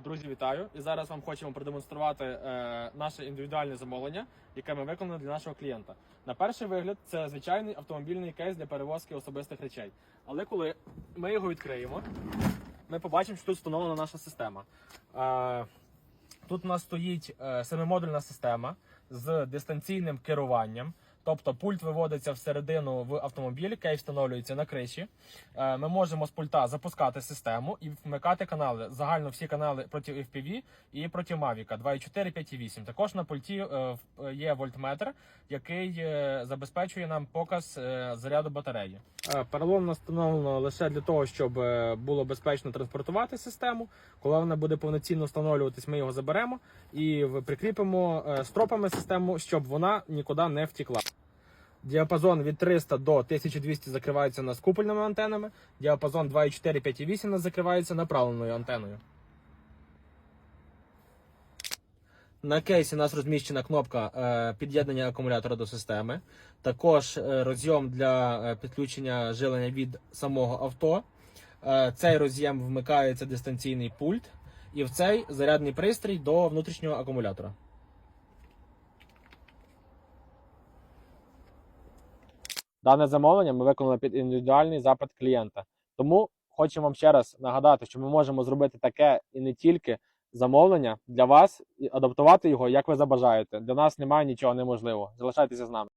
Друзі, вітаю! І зараз вам хочемо продемонструвати е, наше індивідуальне замовлення, яке ми виконали для нашого клієнта. На перший вигляд, це звичайний автомобільний кейс для перевозки особистих речей. Але коли ми його відкриємо, ми побачимо, що тут встановлена наша система. Е, тут у нас стоїть е, семимодульна система з дистанційним керуванням. Тобто пульт виводиться всередину в автомобіль, кейс встановлюється на криші. Е, Ми можемо з пульта запускати систему і вмикати канали. Загально всі канали проти FPV і проти Mavic 2.4, 5.8. Також на пульті е, в- є вольтметр, який е, забезпечує нам показ е, заряду батареї. Паралонно встановлено лише для того, щоб е, було безпечно транспортувати систему. Коли вона буде повноцінно встановлюватись, ми його заберемо і прикріпимо е, стропами систему, щоб вона нікуди не втікла. Діапазон від 300 до 1200 закривається нас купольними антенами. Діапазон 2,4, 5,8 у нас закривається направленою антеною. На кейсі у нас розміщена кнопка е, під'єднання акумулятора до системи. Також е, розйом для е, підключення жилення від самого авто. Цей роз'єм вмикається дистанційний пульт. І в цей зарядний пристрій до внутрішнього акумулятора. Дане замовлення ми виконали під індивідуальний запит клієнта. Тому хочемо вам ще раз нагадати, що ми можемо зробити таке і не тільки замовлення для вас і адаптувати його, як ви забажаєте. Для нас немає нічого неможливого. Залишайтеся з нами.